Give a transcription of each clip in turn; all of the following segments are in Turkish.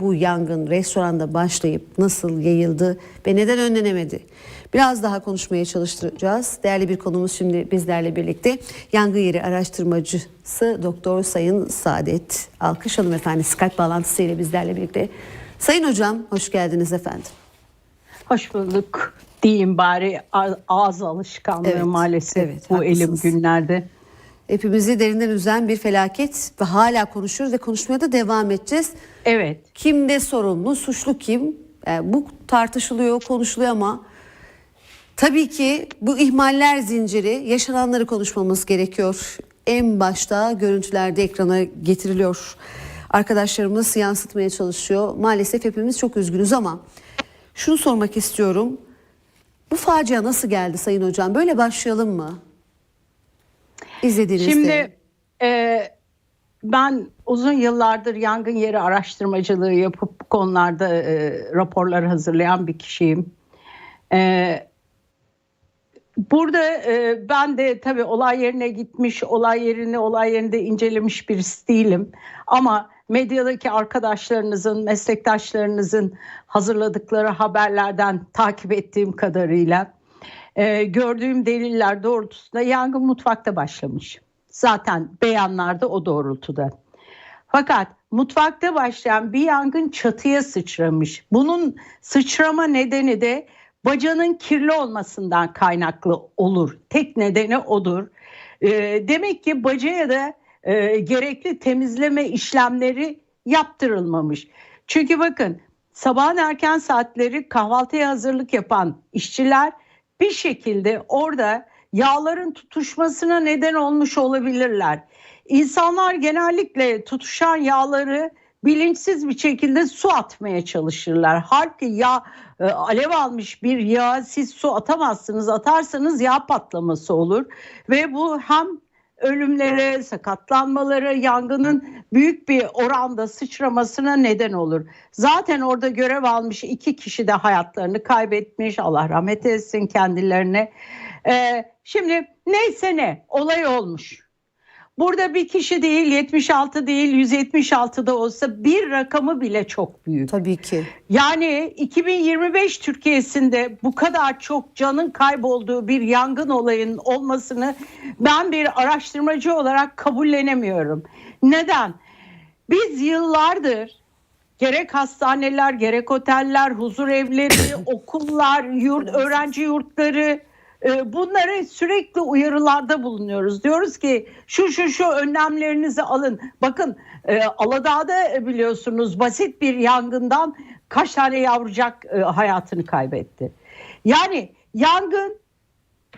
bu yangın restoranda başlayıp nasıl yayıldı ve neden önlenemedi? Biraz daha konuşmaya çalıştıracağız. Değerli bir konumuz şimdi bizlerle birlikte. Yangın yeri araştırmacısı Doktor Sayın Saadet Alkış hanımefendi Skype bağlantısıyla bizlerle birlikte. Sayın hocam hoş geldiniz efendim. Hoş bulduk diyeyim bari ağız alışkanlığı Evet, maalesef evet, bu elim haklısınız. günlerde. Hepimizi derinden üzen bir felaket ve hala konuşuyoruz ve konuşmaya da devam edeceğiz. Evet Kimde sorumlu, suçlu kim? Yani bu tartışılıyor, konuşuluyor ama tabii ki bu ihmaller zinciri yaşananları konuşmamız gerekiyor. En başta görüntülerde ekrana getiriliyor. Arkadaşlarımız yansıtmaya çalışıyor. Maalesef hepimiz çok üzgünüz ama şunu sormak istiyorum. Bu facia nasıl geldi Sayın Hocam? Böyle başlayalım mı? İzlediğinizde. şimdi e, ben uzun yıllardır yangın yeri araştırmacılığı yapıp konularda e, raporlar hazırlayan bir kişiyim. E, Burada e, ben de tabii olay yerine gitmiş, olay yerini olay yerinde incelemiş birisi değilim. Ama medyadaki arkadaşlarınızın, meslektaşlarınızın hazırladıkları haberlerden takip ettiğim kadarıyla e, gördüğüm deliller doğrultusunda yangın mutfakta başlamış. Zaten beyanlarda o doğrultuda. Fakat mutfakta başlayan bir yangın çatıya sıçramış. Bunun sıçrama nedeni de bacanın kirli olmasından kaynaklı olur. Tek nedeni odur. Ee, demek ki bacaya da e, gerekli temizleme işlemleri yaptırılmamış. Çünkü bakın sabahın erken saatleri kahvaltıya hazırlık yapan işçiler bir şekilde orada yağların tutuşmasına neden olmuş olabilirler. İnsanlar genellikle tutuşan yağları bilinçsiz bir şekilde su atmaya çalışırlar. Halbuki yağ e, alev almış bir yağ siz su atamazsınız. Atarsanız yağ patlaması olur ve bu hem ölümlere, sakatlanmalara, yangının büyük bir oranda sıçramasına neden olur. Zaten orada görev almış iki kişi de hayatlarını kaybetmiş. Allah rahmet etsin kendilerine. Ee, şimdi neyse ne olay olmuş. Burada bir kişi değil 76 değil 176 da olsa bir rakamı bile çok büyük. Tabii ki. Yani 2025 Türkiye'sinde bu kadar çok canın kaybolduğu bir yangın olayının olmasını ben bir araştırmacı olarak kabullenemiyorum. Neden? Biz yıllardır gerek hastaneler, gerek oteller, huzur evleri, okullar, yurt, öğrenci yurtları e, bunları sürekli uyarılarda bulunuyoruz. Diyoruz ki şu şu şu önlemlerinizi alın. Bakın e, Aladağ'da biliyorsunuz basit bir yangından kaç tane yavrucak e, hayatını kaybetti. Yani yangın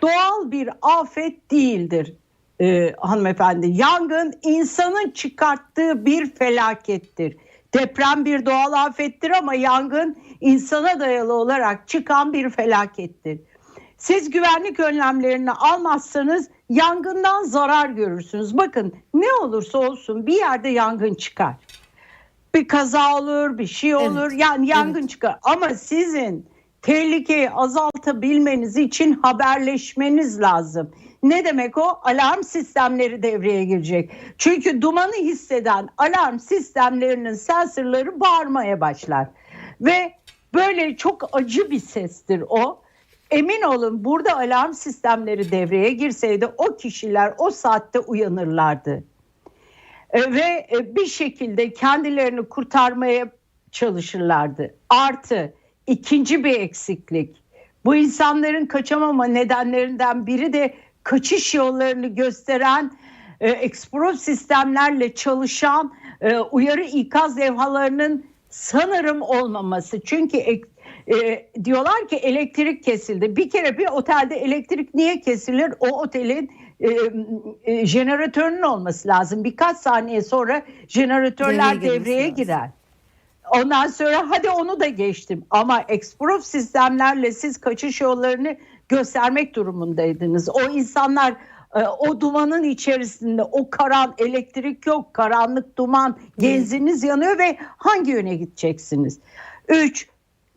doğal bir afet değildir e, hanımefendi. Yangın insanın çıkarttığı bir felakettir. Deprem bir doğal afettir ama yangın insana dayalı olarak çıkan bir felakettir. Siz güvenlik önlemlerini almazsanız yangından zarar görürsünüz. Bakın ne olursa olsun bir yerde yangın çıkar. Bir kaza olur, bir şey olur. Evet, Yani yangın çıkar. Ama sizin tehlikeyi azaltabilmeniz için haberleşmeniz lazım. Ne demek o? Alarm sistemleri devreye girecek. Çünkü dumanı hisseden alarm sistemlerinin sensörleri bağırmaya başlar. Ve böyle çok acı bir sestir o. Emin olun burada alarm sistemleri devreye girseydi o kişiler o saatte uyanırlardı. E, ve e, bir şekilde kendilerini kurtarmaya çalışırlardı. Artı ikinci bir eksiklik. Bu insanların kaçamama nedenlerinden biri de kaçış yollarını gösteren e, eksplorif sistemlerle çalışan e, uyarı ikaz levhalarının sanırım olmaması. Çünkü e, diyorlar ki elektrik kesildi. Bir kere bir otelde elektrik niye kesilir? O otelin e, e, jeneratörünün olması lazım. Birkaç saniye sonra jeneratörler Devreye devreye lazım. girer. Ondan sonra hadi onu da geçtim. Ama eksproof sistemlerle siz kaçış yollarını göstermek durumundaydınız. O insanlar e, o dumanın içerisinde o karan elektrik yok, karanlık duman, genziniz yanıyor ve hangi yöne gideceksiniz? Üç,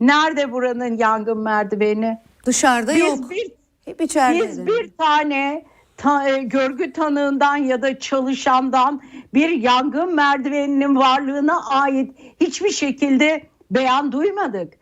nerede buranın yangın merdiveni? Dışarıda Biz yok. bir Hep içeride. biz bir tane ta- e, görgü tanığından ya da çalışandan bir yangın merdiveninin varlığına ait hiçbir şekilde beyan duymadık.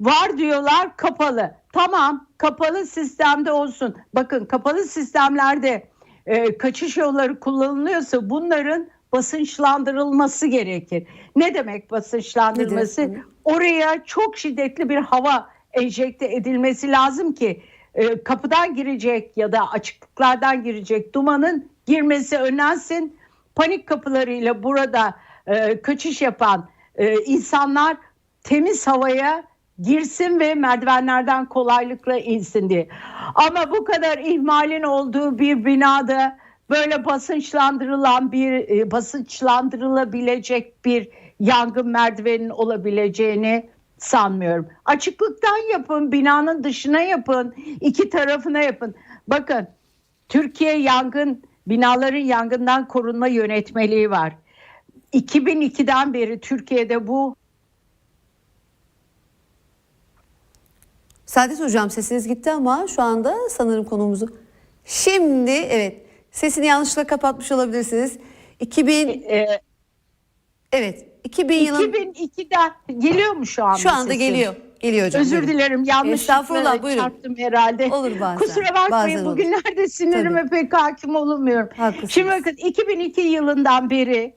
Var diyorlar kapalı. Tamam kapalı sistemde olsun. Bakın kapalı sistemlerde e, kaçış yolları kullanılıyorsa bunların basınçlandırılması gerekir. Ne demek basınçlandırılması? Nedir? Oraya çok şiddetli bir hava enjekte edilmesi lazım ki e, kapıdan girecek ya da açıklıklardan girecek dumanın girmesi önlensin. Panik kapılarıyla burada e, kaçış yapan e, insanlar temiz havaya girsin ve merdivenlerden kolaylıkla insin diye. Ama bu kadar ihmalin olduğu bir binada böyle basınçlandırılan bir e, basınçlandırılabilecek bir yangın merdivenin olabileceğini sanmıyorum. Açıklıktan yapın, binanın dışına yapın, iki tarafına yapın. Bakın Türkiye yangın binaların yangından korunma yönetmeliği var. 2002'den beri Türkiye'de bu Saadet Hocam sesiniz gitti ama şu anda sanırım konumuzu. Şimdi evet sesini yanlışlıkla kapatmış olabilirsiniz. 2000 e, evet 2000 yılın 2002'den geliyor mu şu anda? şu anda sesim? geliyor. Geliyor hocam. Özür buyurun. dilerim yanlışlıkla Estağfurullah, buyurun. çarptım herhalde. Olur bazen, Kusura bakmayın bazen olur. bugünlerde sinirime pek hakim. Haklısınız. Şimdi bakın 2002 yılından beri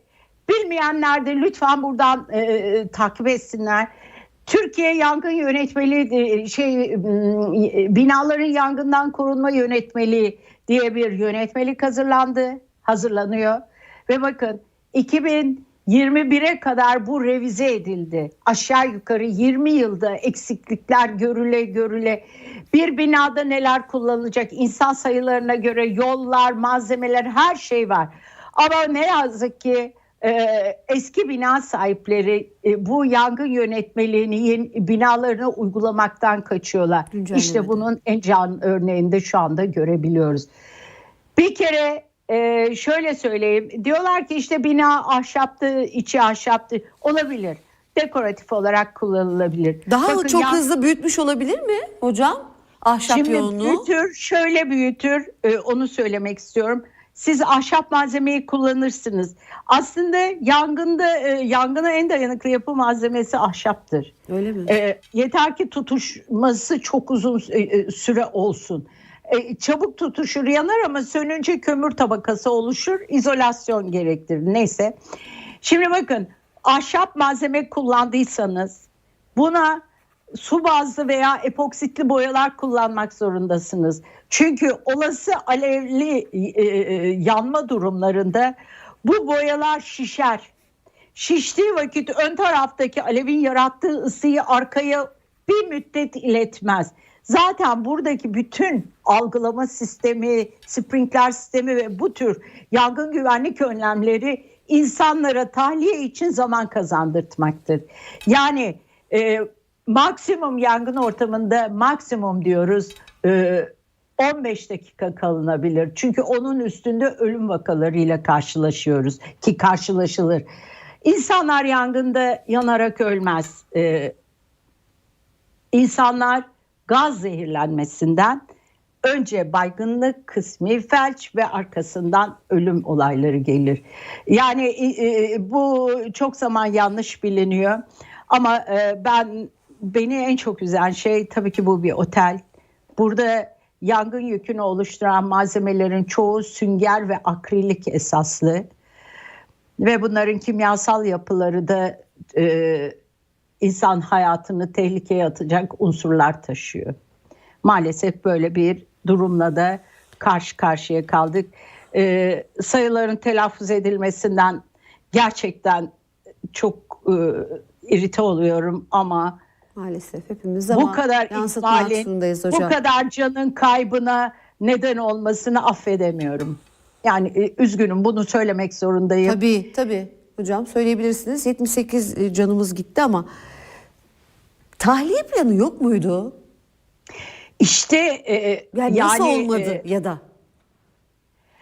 bilmeyenler de lütfen buradan e, e, takip etsinler. Türkiye Yangın Yönetmeliği e, şey m, e, binaların yangından korunma yönetmeliği diye bir yönetmelik hazırlandı, hazırlanıyor ve bakın 2021'e kadar bu revize edildi. Aşağı yukarı 20 yılda eksiklikler görüle görüle bir binada neler kullanılacak insan sayılarına göre yollar, malzemeler her şey var. Ama ne yazık ki e, eski bina sahipleri e, bu yangın yönetmeliğini yeni, binalarına uygulamaktan kaçıyorlar. Güncellemedi. İşte bunun en can örneğini de şu anda görebiliyoruz. Bir kere e, şöyle söyleyeyim. Diyorlar ki işte bina ahşaptı, içi ahşaptı. Olabilir. Dekoratif olarak kullanılabilir. Daha Bakın çok yan- hızlı büyütmüş olabilir mi hocam? Ahşap Şimdi yoğunluğu. büyütür, şöyle büyütür, e, onu söylemek istiyorum. Siz ahşap malzemeyi kullanırsınız. Aslında yangında e, yangına en dayanıklı yapı malzemesi ahşaptır. Öyle mi? E, yeter ki tutuşması çok uzun e, e, süre olsun. E, çabuk tutuşur yanar ama sönünce kömür tabakası oluşur. izolasyon gerektirir. Neyse. Şimdi bakın ahşap malzeme kullandıysanız buna su bazlı veya epoksitli boyalar kullanmak zorundasınız. Çünkü olası alevli e, e, yanma durumlarında bu boyalar şişer. Şiştiği vakit ön taraftaki alevin yarattığı ısıyı arkaya bir müddet iletmez. Zaten buradaki bütün algılama sistemi, sprinkler sistemi ve bu tür yangın güvenlik önlemleri insanlara tahliye için zaman kazandırtmaktır. Yani e, maksimum yangın ortamında maksimum diyoruz e, 15 dakika kalınabilir. Çünkü onun üstünde ölüm vakalarıyla karşılaşıyoruz ki karşılaşılır. İnsanlar yangında yanarak ölmez. E, insanlar gaz zehirlenmesinden önce baygınlık, kısmi felç ve arkasından ölüm olayları gelir. Yani e, e, bu çok zaman yanlış biliniyor. Ama e, ben beni en çok üzen şey tabii ki bu bir otel. Burada yangın yükünü oluşturan malzemelerin çoğu sünger ve akrilik esaslı. Ve bunların kimyasal yapıları da e, insan hayatını tehlikeye atacak unsurlar taşıyor. Maalesef böyle bir durumla da karşı karşıya kaldık. E, sayıların telaffuz edilmesinden gerçekten çok e, irite oluyorum ama Maalesef hepimiz ama bu kadar ihmalin, zorundayız bu hocam. kadar canın kaybına neden olmasını affedemiyorum. Yani e, üzgünüm bunu söylemek zorundayım. Tabii tabii hocam söyleyebilirsiniz. 78 canımız gitti ama tahliye planı yok muydu? İşte e, Yani, yani nasıl olmadı e, ya da?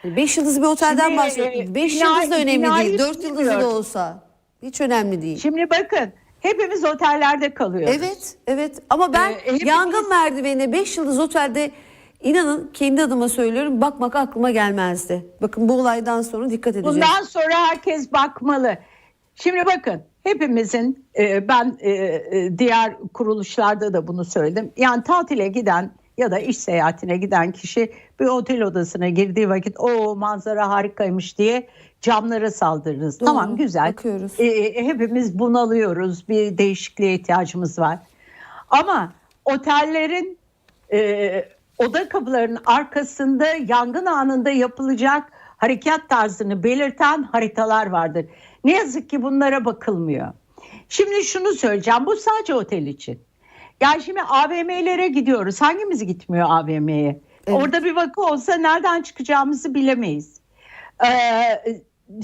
5 yıldızlı bir otelden bahsediyoruz. e, 5 bina- yıldız da önemli değil. 4 yıldızlı da olsa hiç önemli değil. Şimdi bakın hepimiz otellerde kalıyoruz. Evet, evet. Ama ben Ee, hepimiz- yangın merdivenine 5 yıldız otelde İnanın kendi adıma söylüyorum bakmak aklıma gelmezdi. Bakın bu olaydan sonra dikkat edeceğiz. Bundan sonra herkes bakmalı. Şimdi bakın hepimizin e, ben e, e, diğer kuruluşlarda da bunu söyledim. Yani tatile giden ya da iş seyahatine giden kişi bir otel odasına girdiği vakit o manzara harikaymış diye camlara saldırırız. Doğru, tamam güzel. bakıyoruz. E, hepimiz bunalıyoruz. Bir değişikliğe ihtiyacımız var. Ama otellerin e, oda kapılarının arkasında yangın anında yapılacak harekat tarzını belirten haritalar vardır. Ne yazık ki bunlara bakılmıyor. Şimdi şunu söyleyeceğim. Bu sadece otel için. Yani şimdi AVM'lere gidiyoruz. Hangimiz gitmiyor AVM'ye? Evet. Orada bir vakı olsa nereden çıkacağımızı bilemeyiz. Ee,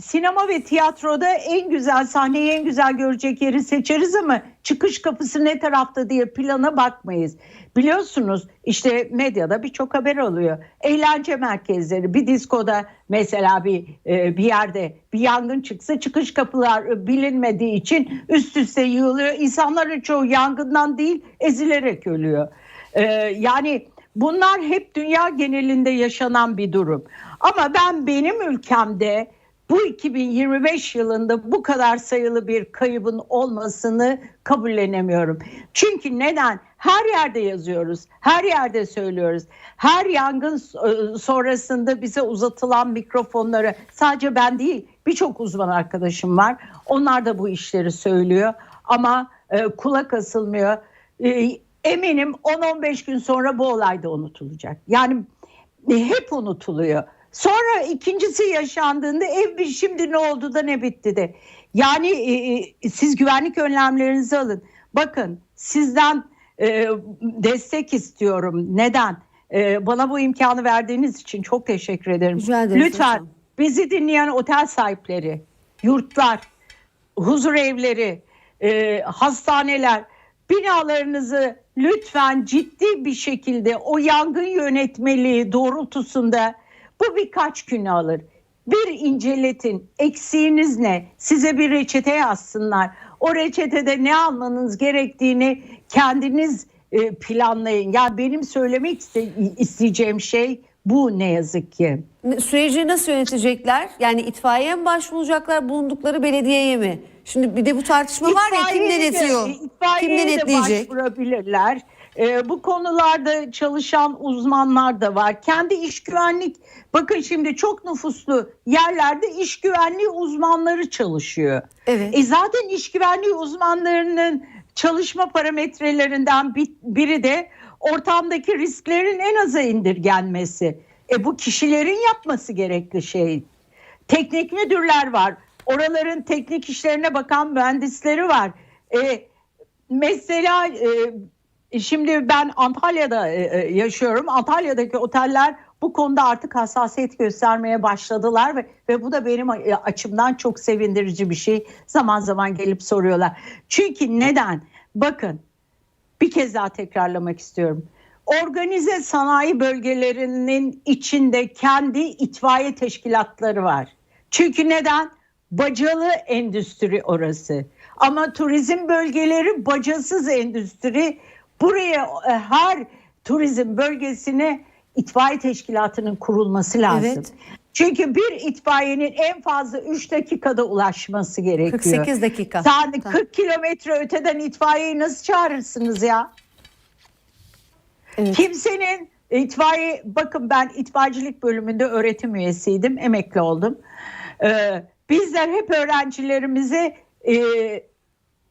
sinema ve tiyatroda en güzel sahneyi en güzel görecek yeri seçeriz ama çıkış kapısı ne tarafta diye plana bakmayız. Biliyorsunuz işte medyada birçok haber oluyor. Eğlence merkezleri bir diskoda mesela bir e, bir yerde bir yangın çıksa çıkış kapılar e, bilinmediği için üst üste yığılıyor. İnsanların çoğu yangından değil ezilerek ölüyor. Ee, yani bunlar hep dünya genelinde yaşanan bir durum. Ama ben benim ülkemde bu 2025 yılında bu kadar sayılı bir kaybın olmasını kabullenemiyorum. Çünkü neden? Her yerde yazıyoruz, her yerde söylüyoruz. Her yangın e, sonrasında bize uzatılan mikrofonları sadece ben değil birçok uzman arkadaşım var. Onlar da bu işleri söylüyor ama e, kulak asılmıyor. E, eminim 10-15 gün sonra bu olay da unutulacak. Yani e, hep unutuluyor. Sonra ikincisi yaşandığında ev bir şimdi ne oldu da ne bitti de. Yani e, e, siz güvenlik önlemlerinizi alın. Bakın sizden e, destek istiyorum. Neden? E, bana bu imkanı verdiğiniz için çok teşekkür ederim. Rica ederiz Lütfen hocam. bizi dinleyen otel sahipleri, yurtlar, huzur evleri, e, hastaneler binalarınızı lütfen ciddi bir şekilde o yangın yönetmeliği doğrultusunda bu birkaç gün alır. Bir inceletin. Eksiğiniz ne? Size bir reçete yazsınlar. O reçetede ne almanız gerektiğini kendiniz e, planlayın. Yani benim söylemek iste- isteyeceğim şey bu ne yazık ki. Süreci nasıl yönetecekler? Yani itfaiyeye mi başvuracaklar bulundukları belediyeye mi? Şimdi bir de bu tartışma var ya kim İtfaiyeye de- denetliyor? Kim itfaiyeye de denetleyecek? başvurabilirler. Ee, bu konularda çalışan uzmanlar da var. Kendi iş güvenlik, bakın şimdi çok nüfuslu yerlerde iş güvenliği uzmanları çalışıyor. Evet. E zaten iş güvenliği uzmanlarının çalışma parametrelerinden bir- biri de ortamdaki risklerin en aza indirgenmesi. E bu kişilerin yapması gerekli şey. Teknik müdürler var. Oraların teknik işlerine bakan mühendisleri var. E, mesela e, şimdi ben Antalya'da e, e, yaşıyorum. Antalya'daki oteller bu konuda artık hassasiyet göstermeye başladılar ve ve bu da benim e, açımdan çok sevindirici bir şey. Zaman zaman gelip soruyorlar. Çünkü neden? Bakın bir kez daha tekrarlamak istiyorum. Organize sanayi bölgelerinin içinde kendi itfaiye teşkilatları var. Çünkü neden? Bacalı endüstri orası. Ama turizm bölgeleri bacasız endüstri. Buraya e, her turizm bölgesine itfaiye teşkilatının kurulması lazım. Evet. Çünkü bir itfaiyenin en fazla 3 dakikada ulaşması gerekiyor. 48 dakika. Tamam. 40 kilometre öteden itfaiyeyi nasıl çağırırsınız ya? Evet. Kimsenin itfaiye bakın ben itfaiyecilik bölümünde öğretim üyesiydim, emekli oldum. Ee, bizler hep öğrencilerimize e,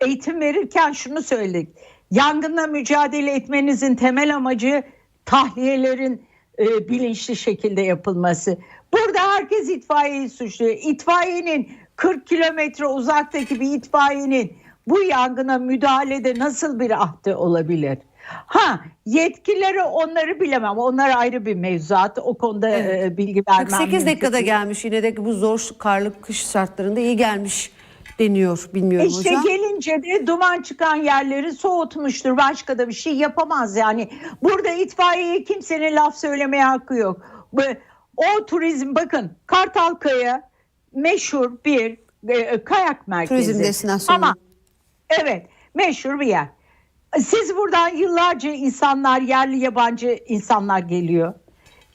eğitim verirken şunu söyledik. Yangınla mücadele etmenizin temel amacı tahliyelerin e, bilinçli şekilde yapılması. Burada herkes itfaiyeyi suçluyor. İtfaiyenin 40 kilometre uzaktaki bir itfaiyenin bu yangına müdahalede nasıl bir ahdi olabilir? Ha yetkileri onları bilemem. Onlar ayrı bir mevzuat. O konuda Evet. e, bilgi vermem 48 mümkün dakikada gelmiş yine de bu zor karlı kış şartlarında iyi gelmiş deniyor bilmiyorum İşte hocam. gelince de duman çıkan yerleri soğutmuştur. Başka da bir şey yapamaz yani. Burada itfaiyeye kimsenin laf söylemeye hakkı yok. O turizm bakın Kartalkaya meşhur bir e, kayak merkezi. Turizm destinasyonu. Ama evet meşhur bir yer. Siz buradan yıllarca insanlar, yerli yabancı insanlar geliyor.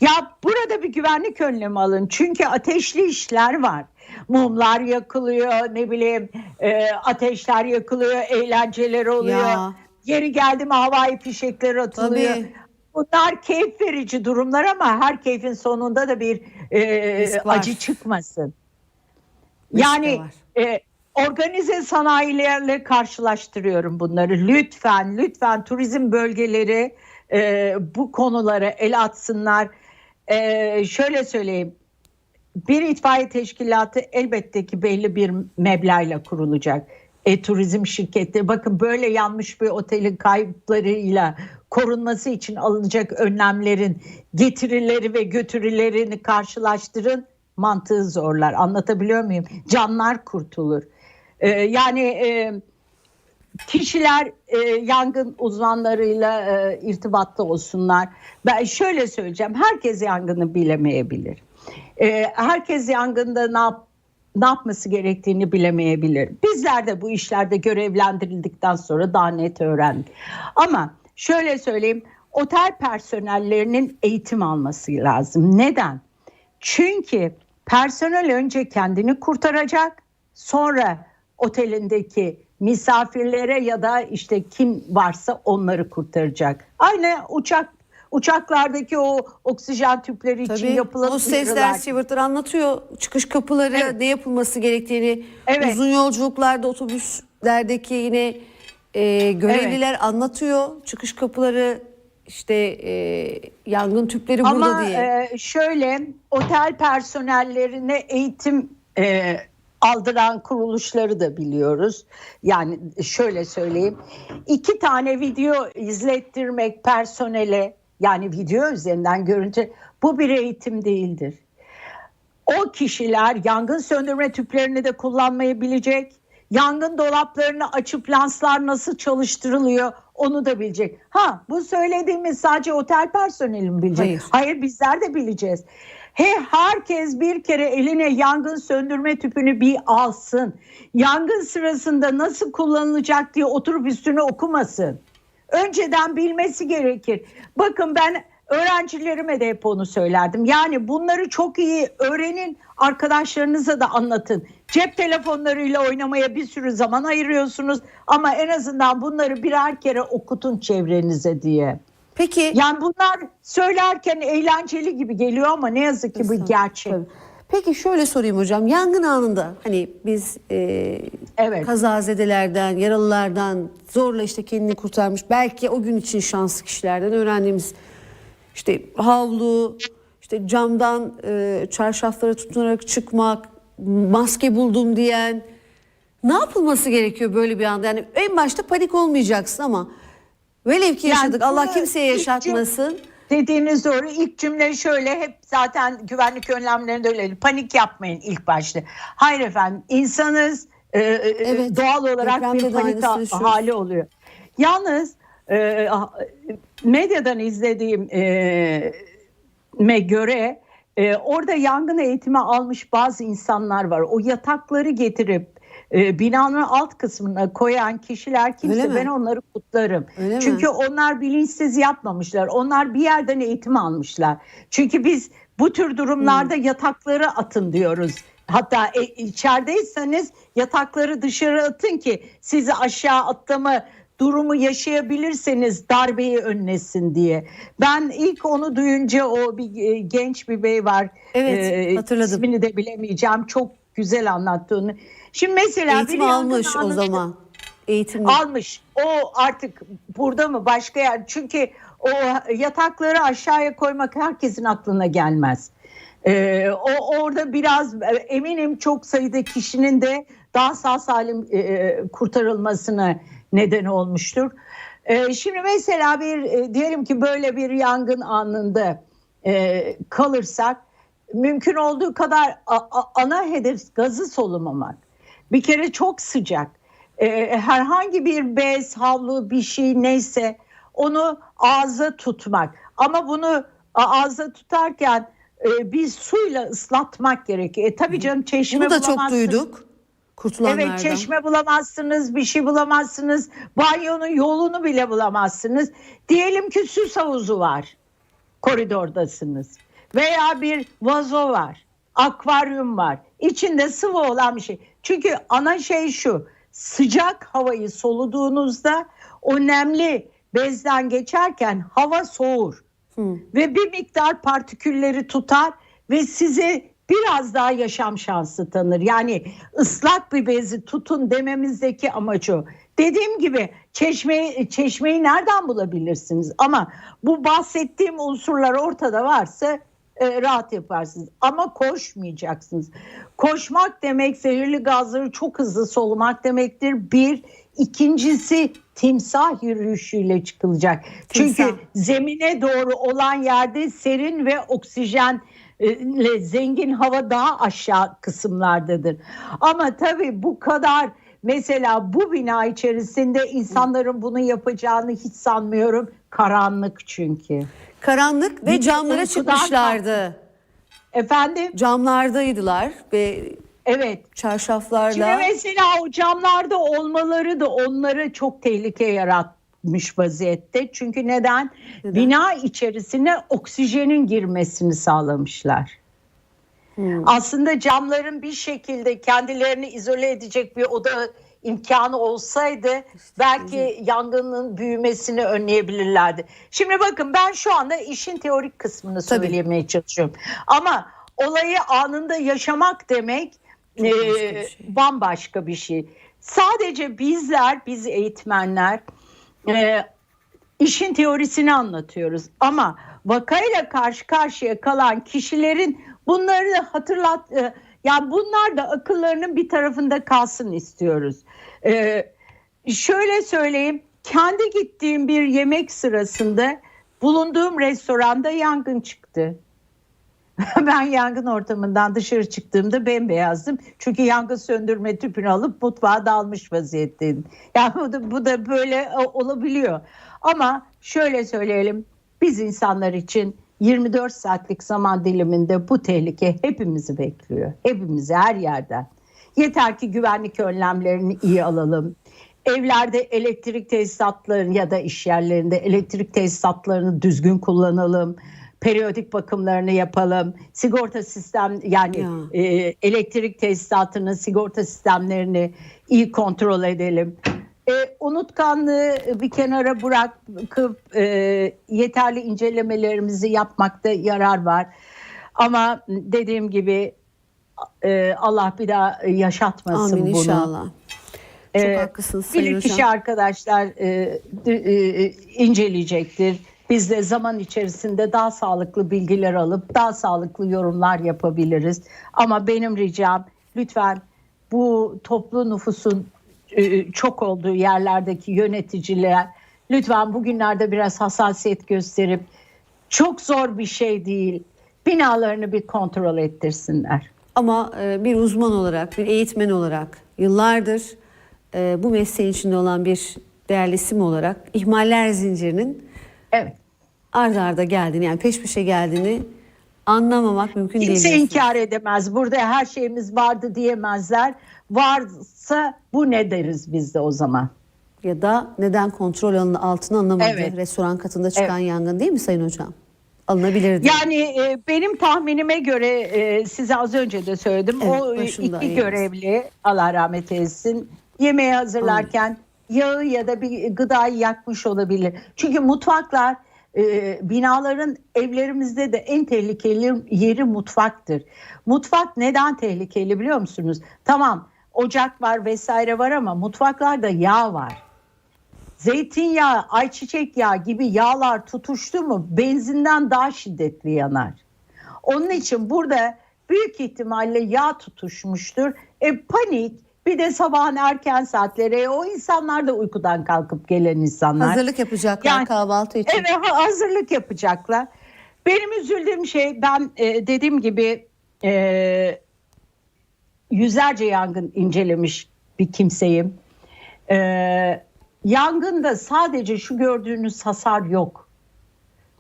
Ya burada bir güvenlik önlemi alın. Çünkü ateşli işler var. Mumlar yakılıyor, ne bileyim e, ateşler yakılıyor, eğlenceler oluyor. Ya. Yeri geldi mi havai fişekler atılıyor. Tabii. Bunlar keyif verici durumlar ama her keyfin sonunda da bir e, acı çıkmasın. Risk Yani e, organize sanayilerle karşılaştırıyorum bunları. Lütfen, lütfen turizm bölgeleri e, bu konulara el atsınlar. E, şöyle söyleyeyim. Bir itfaiye teşkilatı elbette ki belli bir meblağla kurulacak. E, turizm şirketleri bakın böyle yanmış bir otelin kayıplarıyla korunması için alınacak önlemlerin getirileri ve götürülerini karşılaştırın mantığı zorlar. Anlatabiliyor muyum? Canlar kurtulur. E, yani e, kişiler e, yangın uzmanlarıyla e, irtibatta olsunlar. Ben şöyle söyleyeceğim. Herkes yangını bilemeyebilir. E, herkes yangında ne yap ne yapması gerektiğini bilemeyebilir. Bizler de bu işlerde görevlendirildikten sonra daha net öğrendik. Ama şöyle söyleyeyim, otel personellerinin eğitim alması lazım. Neden? Çünkü personel önce kendini kurtaracak, sonra otelindeki misafirlere ya da işte kim varsa onları kurtaracak. Aynı uçak uçaklardaki o oksijen tüpleri için Tabii yapılan o sesler. Steward'lar anlatıyor çıkış kapıları, Evet. ne yapılması gerektiğini. Evet. Uzun yolculuklarda, otobüslerdeki yine e, görevliler anlatıyor. Çıkış kapıları, işte e, yangın tüpleri burada Ama diye. e, şöyle otel personellerine eğitim e, aldıran kuruluşları da biliyoruz. Yani şöyle söyleyeyim. iki tane video izlettirmek personele yani video üzerinden görüntü bu bir eğitim değildir. O kişiler yangın söndürme tüplerini de kullanmayı bilecek. Yangın dolaplarını açıp lanslar nasıl çalıştırılıyor onu da bilecek. Ha bu söylediğimiz sadece otel personeli mi bilecek? Hayır. Hayır bizler de bileceğiz. He herkes bir kere eline yangın söndürme tüpünü bir alsın. Yangın sırasında nasıl kullanılacak diye oturup üstüne okumasın. Önceden bilmesi gerekir. Bakın ben öğrencilerime de hep onu söylerdim. Yani bunları çok iyi öğrenin, arkadaşlarınıza da anlatın. Cep telefonlarıyla oynamaya bir sürü zaman ayırıyorsunuz ama en azından bunları birer kere okutun çevrenize diye. Peki Yani bunlar söylerken eğlenceli gibi geliyor ama ne yazık ki bu gerçek. Tabii. Peki şöyle sorayım hocam. Yangın anında hani biz e, Evet. kazazedelerden, yaralılardan zorla işte kendini kurtarmış belki o gün için şanslı kişilerden öğrendiğimiz işte havlu, işte camdan e, çarşaflara tutunarak çıkmak, maske buldum diyen ne yapılması gerekiyor böyle bir anda? Yani en başta panik olmayacaksın ama velev ki Yani yaşadık Allah bunu kimseye yaşatmasın. Dediğiniz doğru. İlk cümle şöyle hep zaten güvenlik önlemlerinde öyle. Panik yapmayın ilk başta. Hayır efendim insanız e, e, Evet. doğal olarak bir panik hali oluyor. Yalnız e, medyadan izlediğim e, me göre e, orada yangın eğitimi almış bazı insanlar var. O yatakları getirip e, binanın alt kısmına koyan kişiler kimse mi? ben onları kutlarım. Öyle mi? Çünkü onlar bilinçsiz yapmamışlar. Onlar bir yerden eğitim almışlar. Çünkü biz bu tür durumlarda Hmm. yatakları atın diyoruz. Hatta e, içerideyseniz yatakları dışarı atın ki sizi aşağı atlama durumu yaşayabilirseniz darbeyi önlesin diye. Ben ilk onu duyunca o bir e, genç bir bey var. Evet, hatırladım. İsmini de bilemeyeceğim. Çok güzel anlattı onu. Şimdi mesela Eğitim bir yangın almış o zaman. Eğitim almış. O artık burada mı başka yer? Çünkü o yatakları aşağıya koymak herkesin aklına gelmez. Ee, o orada biraz e, eminim çok sayıda kişinin de daha sağ salim e, kurtarılmasına neden olmuştur. Ee, şimdi mesela bir e, diyelim ki böyle bir yangın anında e, kalırsak mümkün olduğu kadar a- a- ana hedef gazı solumamak. Bir kere çok sıcak. Ee, herhangi bir bez, havlu bir şey neyse onu ağza tutmak. Ama bunu ağza tutarken e, bir suyla ıslatmak gerekiyor. E, tabii canım çeşme Bunu da çok duyduk. Kurtulanlardan. Evet çeşme bulamazsınız, bir şey bulamazsınız. Banyonun yolunu bile bulamazsınız. Diyelim ki süs havuzu var. Koridordasınız. Veya bir vazo var. Akvaryum var. İçinde sıvı olan bir şey. Çünkü ana şey şu. Sıcak havayı soluduğunuzda o nemli bezden geçerken hava soğur. Ve bir miktar partikülleri tutar ve size biraz daha yaşam şansı tanır. Yani ıslak bir bezi tutun dememizdeki amaç o. Dediğim gibi çeşmeyi, çeşmeyi nereden bulabilirsiniz? Ama bu bahsettiğim unsurlar ortada varsa e, rahat yaparsınız. Ama koşmayacaksınız. Koşmak demek zehirli gazları çok hızlı solumak demektir. Bir. ikincisi timsah yürüyüşüyle çıkılacak. Timsah. Çünkü zemine doğru olan yerde serin ve oksijen ile zengin hava daha aşağı kısımlardadır. Ama tabii bu kadar mesela bu bina içerisinde insanların bunu yapacağını hiç sanmıyorum. Karanlık çünkü. Karanlık ve camlara uykudan çıkmışlardı. Efendim? Camlardaydılar ve Evet. Şimdi çarşaflarla. mesela o camlarda olmaları da onlara çok tehlike yaratmış vaziyette. Çünkü neden? Neden? Bina içerisine oksijenin girmesini sağlamışlar. Hmm. Aslında camların bir şekilde kendilerini izole edecek bir oda imkanı olsaydı belki yangının büyümesini önleyebilirlerdi. Şimdi bakın ben şu anda işin teorik kısmını Tabii. söylemeye çalışıyorum. Ama olayı anında yaşamak demek Çok başka bir e, şey. bambaşka bir şey. Sadece bizler, biz eğitmenler e, işin teorisini anlatıyoruz. Ama vakayla karşı karşıya kalan kişilerin bunları hatırlat, e, yani bunlar da akıllarının bir tarafında kalsın istiyoruz. E, şöyle söyleyeyim, kendi gittiğim bir yemek sırasında bulunduğum restoranda yangın çıktı. Ben yangın ortamından dışarı çıktığımda bembeyazdım. Çünkü yangın söndürme tüpünü alıp mutfağa dalmış vaziyetteydim. Yani bu da, bu da böyle olabiliyor. Ama şöyle söyleyelim. Biz insanlar için 24 saatlik zaman diliminde bu tehlike hepimizi bekliyor. Hepimizi her yerden. Yeter ki güvenlik önlemlerini iyi alalım. Evlerde elektrik tesisatlarını ya da iş yerlerinde elektrik tesisatlarını düzgün kullanalım. Periyodik bakımlarını yapalım. Sigorta sistem yani Ya. e, elektrik tesisatının sigorta sistemlerini iyi kontrol edelim. E, unutkanlığı bir kenara bırakıp e, yeterli incelemelerimizi yapmakta yarar var. Ama dediğim gibi e, Allah bir daha yaşatmasın Amin bunu. inşallah. Çok Ee, haklısınız Sayın Bilir Hocam. kişi arkadaşlar e, e, inceleyecektir. Biz de zaman içerisinde daha sağlıklı bilgiler alıp daha sağlıklı yorumlar yapabiliriz. Ama benim ricam lütfen bu toplu nüfusun e, çok olduğu yerlerdeki yöneticiler lütfen bugünlerde biraz hassasiyet gösterip çok zor bir şey değil. Binalarını bir kontrol ettirsinler. Ama e, bir uzman olarak, bir eğitmen olarak yıllardır e, bu mesleğin içinde olan bir değerli isim olarak ihmaller zincirinin Evet. ard arda geldiğini yani peş peşe geldiğini anlamamak mümkün değil. Kimse diyorsunuz. inkar edemez. Burada her şeyimiz vardı diyemezler. Varsa bu ne deriz biz de o zaman? Ya da neden kontrol altına alınamadı Evet. restoran katında çıkan yangın değil mi Sayın Hocam? Alınabilirdi. Yani e, benim tahminime göre e, size az önce de söyledim. Evet, o e, iki yalnız. görevli Allah rahmet eylesin yemeği hazırlarken yağı ya da bir gıdayı yakmış olabilir. Çünkü mutfaklar e, binaların evlerimizde de en tehlikeli yeri mutfaktır. Mutfak neden tehlikeli biliyor musunuz? Tamam ocak var vesaire var ama mutfaklarda yağ var. Zeytinyağı, ayçiçek yağı gibi yağlar tutuştu mu benzinden daha şiddetli yanar. Onun için burada büyük ihtimalle yağ tutuşmuştur. E, panik bir de sabahın erken saatleri o insanlar da uykudan kalkıp gelen insanlar. Hazırlık yapacaklar Yani- kahvaltı için. Evet ha- hazırlık yapacaklar. Benim üzüldüğüm şey ben e, dediğim gibi e, yüzlerce yangın incelemiş bir kimseyim. E, yangında sadece şu gördüğünüz hasar yok.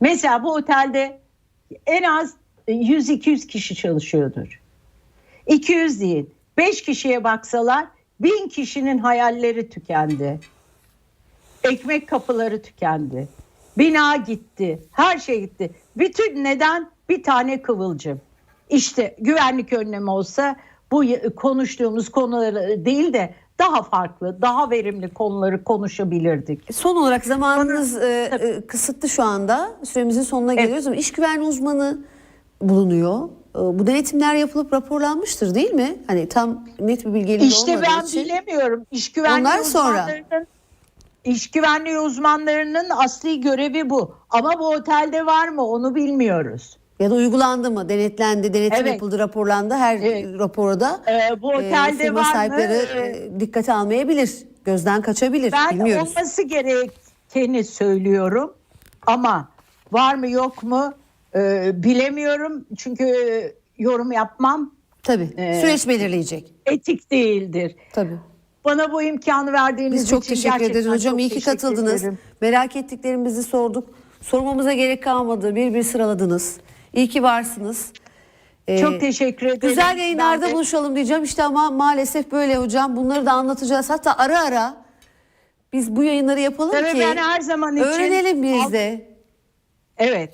Mesela bu otelde en az 100-200 kişi çalışıyordur. 200 değil. beş kişiye baksalar bin kişinin hayalleri tükendi. Ekmek kapıları tükendi. Bina gitti. Her şey gitti. Bütün neden? Bir tane kıvılcım. İşte güvenlik önlemi olsa bu konuştuğumuz konuları değil de daha farklı, daha verimli konuları konuşabilirdik. Son olarak zamanınız e, e, kısıtlı şu anda. Süremizin sonuna geliyoruz ama iş güvenliği uzmanı bulunuyor. E, Bu denetimler yapılıp raporlanmıştır değil mi? Hani tam net bir bilgeliği İşte olmadığı ben için. bilemiyorum. İş güvenliği Onlar sonra. iş güvenliği uzmanlarının asli görevi bu. Ama bu otelde var mı onu bilmiyoruz. Ya da uygulandı mı? Denetlendi, denetim Evet. yapıldı, raporlandı. Her Evet. raporda Ee, bu e, otelde firma var sahipleri mı? e, dikkate almayabilir. Gözden kaçabilir. Ben Bilmiyoruz. olması gerektiğini söylüyorum. Ama var mı yok mu e, bilemiyorum. Çünkü yorum yapmam Tabii. Ee, Süreç belirleyecek. etik değildir. Tabii. Bana bu imkanı verdiğiniz Biz çok için teşekkür ederiz hocam. İyi ki katıldınız. ederim. Merak ettiklerimizi sorduk. Sormamıza gerek kalmadı. Bir bir sıraladınız. İyi ki varsınız. Ee, Çok teşekkür ederim. Güzel yayınlarda Ben buluşalım diyeceğim işte ama maalesef böyle hocam. Bunları da anlatacağız. Hatta ara ara biz bu yayınları yapalım Tabii ki ben her zaman için- öğrenelim biz de. Evet.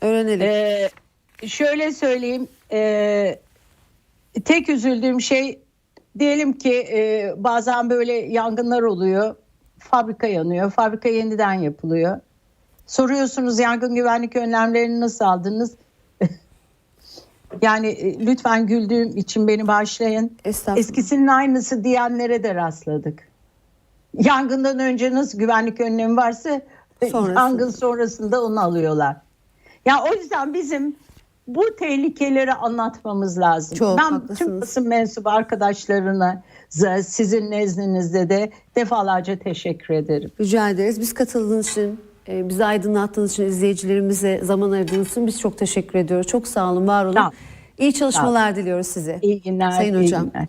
Öğrenelim. Ee, şöyle söyleyeyim. ee, tek üzüldüğüm şey diyelim ki ee, bazen böyle yangınlar oluyor. Fabrika yanıyor. Fabrika yeniden yapılıyor. Soruyorsunuz yangın güvenlik önlemlerini nasıl aldınız? Yani e, lütfen güldüğüm için beni bağışlayın. Estağfurullah. Eskisinin aynısı diyenlere de rastladık. Yangından önce nasıl güvenlik önlemi varsa Sonrası. yangın sonrasında onu alıyorlar. Ya o yüzden bizim bu tehlikeleri anlatmamız lazım. Çok ben haklısınız. tüm basın mensubu arkadaşlarına sizin nezdinizde de defalarca teşekkür ederim. Rica ederiz. Biz katıldığınız için, e, bizi aydınlattığınız için, izleyicilerimize zaman ayırdığınız için biz çok teşekkür ediyoruz. Çok sağ olun, var olun. Olun. İyi çalışmalar diliyoruz size. İyi günler. Sayın iyi hocam. günler.